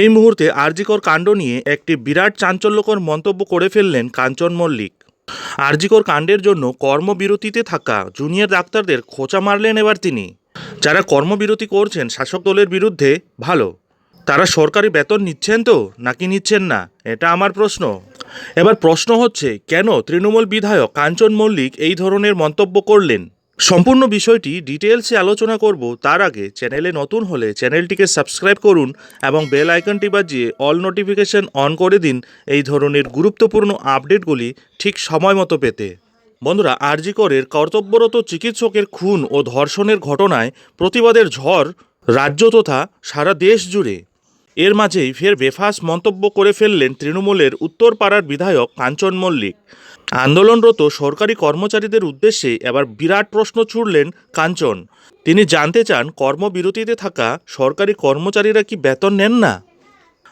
এই মুহূর্তে আরজিকর কাণ্ড নিয়ে একটি বিরাট চাঞ্চল্যকর মন্তব্য করে ফেললেন কাঞ্চন মল্লিক। আরজিকর কাণ্ডের জন্য কর্মবিরতিতে থাকা জুনিয়র ডাক্তারদের খোঁচা মারলেন এবার তিনি। যারা কর্মবিরতি করছেন শাসক দলের বিরুদ্ধে, ভালো। তারা সরকারি বেতন নিচ্ছেন তো, নাকি নিচ্ছেন না? এটা আমার প্রশ্ন। এবার প্রশ্ন হচ্ছে, কেন তৃণমূল বিধায়ক কাঞ্চন মল্লিক এই ধরনের মন্তব্য করলেন? সম্পূর্ণ বিষয়টি ডিটেলসে আলোচনা করব, তার আগে চ্যানেলে নতুন হলে চ্যানেলটিকে সাবস্ক্রাইব করুন এবং বেল আইকনটি বাজিয়ে অল নোটিফিকেশন অন করে দিন এই ধরনের গুরুত্বপূর্ণ আপডেটগুলি ঠিক সময় মতো পেতে। বন্ধুরা আরজিকরের কর্তব্যরত চিকিৎসকের খুন ও ধর্ষণের ঘটনায় প্রতিবাদের ঝড় রাজ্য তথা সারা দেশ জুড়ে। এর মাঝেই ফের বেফাস মন্তব্য করে ফেললেন তৃণমূলের উত্তরপাড়ার বিধায়ক কাঞ্চন মল্লিক। আন্দোলনরত সরকারি কর্মচারীদের উদ্দেশ্যে এবার বিরাট প্রশ্ন ছুড়লেন কাঞ্চন। তিনি জানতে চান, কর্মবিরতিতে থাকা সরকারি কর্মচারীরা কি বেতন নেন না?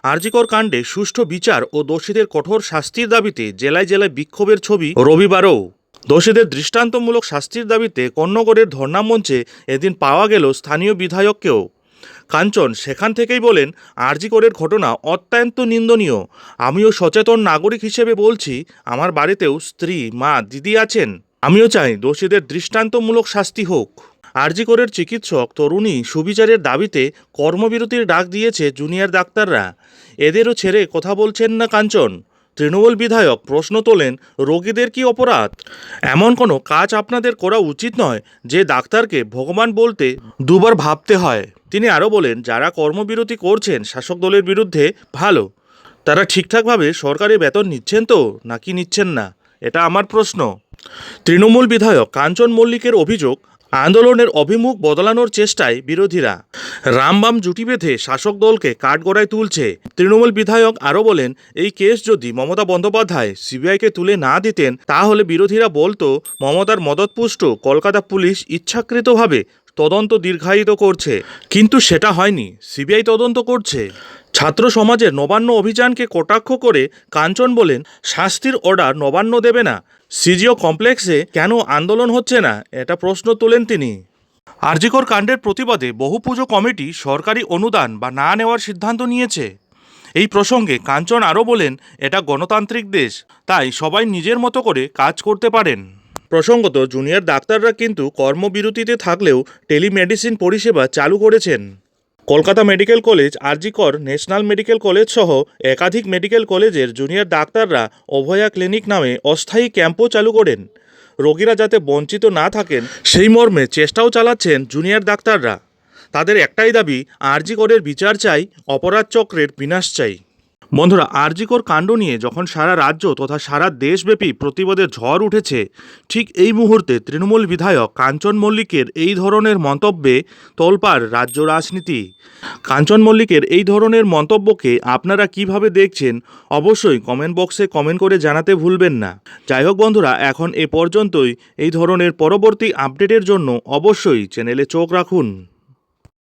আরজিকর কাণ্ডে সুষ্ঠু বিচার ও দোষীদের কঠোর শাস্তির দাবিতে জেলায় জেলায় বিক্ষোভের ছবি রবিবারও। দোষীদের দৃষ্টান্তমূলক শাস্তির দাবিতে কন্যগড়ের ধর্ণামঞ্চে এদিন পাওয়া গেল স্থানীয় বিধায়ককেও। কাঞ্চন সেখান থেকেই বলেন আরজিকরের ঘটনা অত্যন্ত নিন্দনীয়। আমিও সচেতন নাগরিক হিসেবে বলছি, আমার বাড়িতেও স্ত্রী, মা, দিদি আছেন। আমিও চাই দোষীদের দৃষ্টান্তমূলক শাস্তি হোক। আরজিকরের চিকিৎসক তরুণী সুবিচারের দাবিতে কর্মবিরতির ডাক দিয়েছে জুনিয়র ডাক্তাররা। এদেরও ছেড়ে কথা বলছেন না কাঞ্চন। তৃণমূল বিধায়ক প্রশ্ন তোলেন, রোগীদের কি অপরাধ? এমন কোনো কাজ আপনাদের করা উচিত নয় যে ডাক্তারকে ভগবান বলতে দুবার ভাবতে হয়। তিনি আরও বলেন, যারা কর্মবিরতি করছেন, শাসক দলের বিরুদ্ধে ভালো। তারা ঠিকঠাকভাবে সরকারি বেতন নিচ্ছেন তো, নাকি নিচ্ছেন না? এটা আমার প্রশ্ন। তৃণমূল বিধায়ক কাঞ্চন মল্লিকের অভিযোগ আন্দোলনের অভিমুখ বদলানোর চেষ্টায় বিরোধীরা। রামবাম জুটি বেঁধে শাসক দলকে কাঠগড়ায় তুলছে। তৃণমূল বিধায়ক আরও বলেন, এই কেস যদি মমতা বন্দ্যোপাধ্যায় সিবিআইকে তুলে না দিতেন, তাহলে বিরোধীরা বলতো, মমতার মদতপুষ্ট কলকাতা পুলিশ ইচ্ছাকৃতভাবে তদন্ত দীর্ঘায়িত করছে। কিন্তু সেটা হয়নি। সিবিআই তদন্ত করছে। ছাত্র সমাজের নবান্ন অভিযানকে কটাক্ষ করে কাঞ্চন বলেন, শাস্তির অর্ডার নবান্ন দেবে না। সিজিও কমপ্লেক্সে কেন আন্দোলন হচ্ছে না, এটা প্রশ্ন তোলেন তিনি। আরজিকর কাণ্ডের প্রতিবাদে বহু পুজো কমিটি সরকারি অনুদান বা না নেওয়ার সিদ্ধান্ত নিয়েছে। এই প্রসঙ্গে কাঞ্চন আরও বলেন, এটা গণতান্ত্রিক দেশ, তাই সবাই নিজের মতো করে কাজ করতে পারেন। প্রসঙ্গত জুনিয়র ডাক্তাররা কিন্তু কর্মবিরতিতে থাকলেও টেলিমেডিসিন পরিষেবা চালু করেছেন। Kolkata medical college, RG Kar national medical college সহ একাধিক মেডিকেল কলেজের জুনিয়র ডাক্তাররা অভয়া ক্লিনিক নামে অস্থায়ী ক্যাম্পও চালু করেন। রোগীরা যাতে বঞ্চিত না থাকেন, সেই মর্মে চেষ্টাও চালাচ্ছেন জুনিয়র ডাক্তাররা। তাদের একটাই দাবি, আরজিকরের বিচার চাই, অপরাধ চক্রের বিনাশ চাই। বন্ধুরা, আরজিকর কাণ্ড নিয়ে যখন সারা রাজ্য তথা সারা দেশব্যাপী প্রতিবাদের ঝড় উঠেছে, ঠিক এই মুহূর্তে তৃণমূল বিধায়ক কাঞ্চন মল্লিকের এই ধরনের মন্তব্যে তোলপাড় রাজ্য রাজনীতি। কাঞ্চন মল্লিকের এই ধরনের মন্তব্যকে আপনারা কীভাবে দেখছেন, অবশ্যই কমেন্ট বক্সে কমেন্ট করে জানাতে ভুলবেন না। যাই হোক বন্ধুরা, এখন এ পর্যন্তই। এই ধরনের পরবর্তী আপডেটের জন্য অবশ্যই চ্যানেলে চোখ রাখুন।